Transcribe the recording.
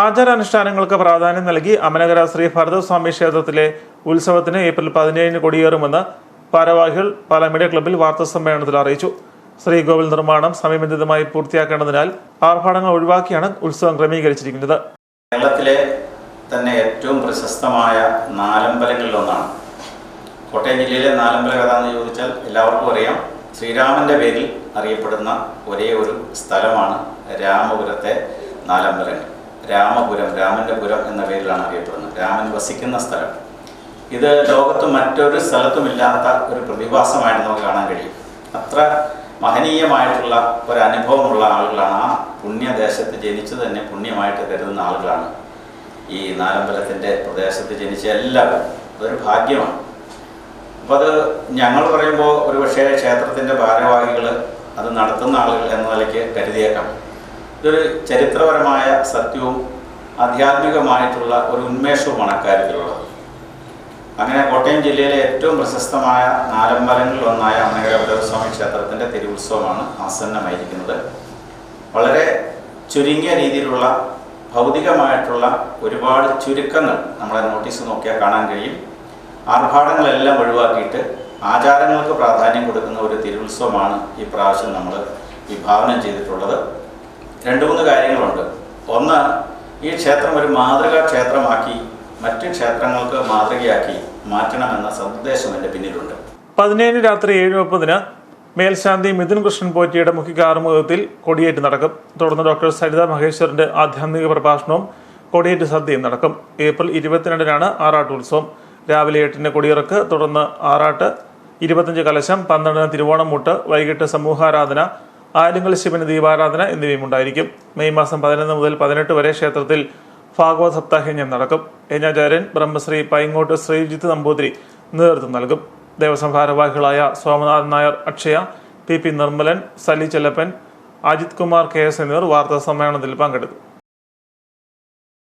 ആചാരാനുഷ്ഠാനങ്ങൾക്ക് പ്രാധാന്യം നൽകി അമനഗര ശ്രീ ഭരതസ്വാമി ക്ഷേത്രത്തിലെ ഉത്സവത്തിന് ഏപ്രിൽ പതിനേഴിന് കൊടിയേറുമെന്ന് ഭാരവാഹികൾ പാലമീഡിയ ക്ലബ്ബിൽ വാർത്താസമ്മേളനത്തിൽ അറിയിച്ചു. ശ്രീകോവിൽ നിർമ്മാണം സമയബന്ധിതമായി പൂർത്തിയാക്കേണ്ടതിനാൽ ആർഭാടങ്ങൾ ഒഴിവാക്കിയാണ് ഉത്സവം ക്രമീകരിച്ചിരിക്കുന്നത്. കേരളത്തിലെ തന്നെ ഏറ്റവും പ്രശസ്തമായ നാലമ്പലങ്ങളിലൊന്നാണ്. കോട്ടയം ജില്ലയിലെ നാലമ്പല കഥ എന്ന് ചോദിച്ചാൽ എല്ലാവർക്കും അറിയാം. ശ്രീരാമന്റെ പേരിൽ അറിയപ്പെടുന്ന ഒരേ ഒരു സ്ഥലമാണ് രാമപുരത്തെ നാലമ്പലങ്ങൾ. രാമപുരം രാമന്റെ പുരം എന്ന പേരിലാണ് അറിയപ്പെടുന്നത്. രാമൻ വസിക്കുന്ന സ്ഥലം. ഇത് ലോകത്ത് മറ്റൊരു സ്ഥലത്തുമില്ലാത്ത ഒരു പ്രതിഭാസമായിട്ട് നമുക്ക് കാണാൻ കഴിയും. അത്ര മഹനീയമായിട്ടുള്ള ഒരു അനുഭവമുള്ള ആളുകളാണ് ആ പുണ്യദേശത്ത് ജനിച്ചു തന്നെ പുണ്യമായിട്ട് കരുതുന്ന ആളുകളാണ്. ഈ നാലമ്പലത്തിന്റെ പ്രദേശത്ത് ജനിച്ച എല്ലാവരും. അതൊരു ഭാഗ്യമാണ്. അപ്പോൾ അത് ഞങ്ങൾ പറയുമ്പോൾ ഒരുപക്ഷേ ക്ഷേത്രത്തിന്റെ ഭാരവാഹികൾ അത് നടത്തുന്ന ആളുകൾ എന്ന നിലയ്ക്ക് കരുതിയേക്കാം. ഇതൊരു ചരിത്രപരമായ സത്യവും ആധ്യാത്മികമായിട്ടുള്ള ഒരു ഉന്മേഷവുമാണ് അക്കാര്യത്തിലുള്ളത്. അങ്ങനെ കോട്ടയം ജില്ലയിലെ ഏറ്റവും പ്രശസ്തമായ നാലമ്പലങ്ങളിൽ ഒന്നായ അമ്മനഗര ക്ഷേത്രത്തിന്റെ തിരുവുത്സവമാണ് ആസന്നമായിരിക്കുന്നത്. വളരെ ചുരുങ്ങിയ രീതിയിലുള്ള ഭൗതികമായിട്ടുള്ള ഒരുപാട് ചുരുക്കങ്ങൾ നമ്മളെ നോട്ടീസ് നോക്കിയാൽ കാണാൻ കഴിയും. ആർഭാടങ്ങളെല്ലാം ഒഴിവാക്കിയിട്ട് ആചാരങ്ങൾക്ക് പ്രാധാന്യം കൊടുക്കുന്ന ഒരു തിരുവുത്സവമാണ് ഈ പ്രാവശ്യം നമ്മൾ വിഭാവനം ചെയ്തിട്ടുള്ളത്. രണ്ട് മൂന്ന് കാര്യങ്ങളുണ്ട്. ഒന്ന് ഈ ക്ഷേത്രം ഒരു മാതൃകാ ക്ഷേത്രമാക്കി മറ്റ് ക്ഷേത്രങ്ങൾക്ക് മാതൃകയാക്കി മാറ്റണമെന്ന സന്ദേശം എന്റെ പിന്നിലുണ്ട്. പതിനേഴ് രാത്രി ഏഴ് മുപ്പതിന് മേൽശാന്തി മിഥുൻ കൃഷ്ണൻ പോറ്റിയുടെ മുഖ്യ കാർമുഖത്തിൽ കൊടിയേറ്റ് നടക്കും. തുടർന്ന് ഡോക്ടർ സരിത മഹേശ്വരന്റെ ആധ്യാത്മിക പ്രഭാഷണവും കൊടിയേറ്റ് സദ്യയും നടക്കും. ഏപ്രിൽ ഇരുപത്തിരണ്ടിനാണ് ആറാട്ട് ഉത്സവം രാവിലെ എട്ടിന് കൊടിയിറക്ക് തുടർന്ന് ആറാട്ട് ഇരുപത്തഞ്ച് കലശം പന്ത്രണ്ടിന് തിരുവോണം മുട്ട് വൈകിട്ട് സമൂഹാരാധന ആലുങ്കൽ ശിവന് ദീപാരാധന എന്നിവയും ഉണ്ടായിരിക്കും. മെയ് മാസം പതിനൊന്ന് മുതൽ പതിനെട്ട് വരെ ക്ഷേത്രത്തിൽ ഭാഗവത സപ്താഹയജ്ഞം നടക്കും. യജ്ഞാചാര്യൻ ബ്രഹ്മശ്രീ പൈങ്ങോട്ട് ശ്രീജിത്ത് നമ്പൂതിരി നേതൃത്വം നൽകും. ദേവസ്വം ഭാരവാഹികളായ Somanathan Nair Akshaya P P Nirmalan Sali Chellappan Ajith Kumar K S എന്നിവർ വാർത്താ സമ്മേളനത്തിൽ പങ്കെടുത്തു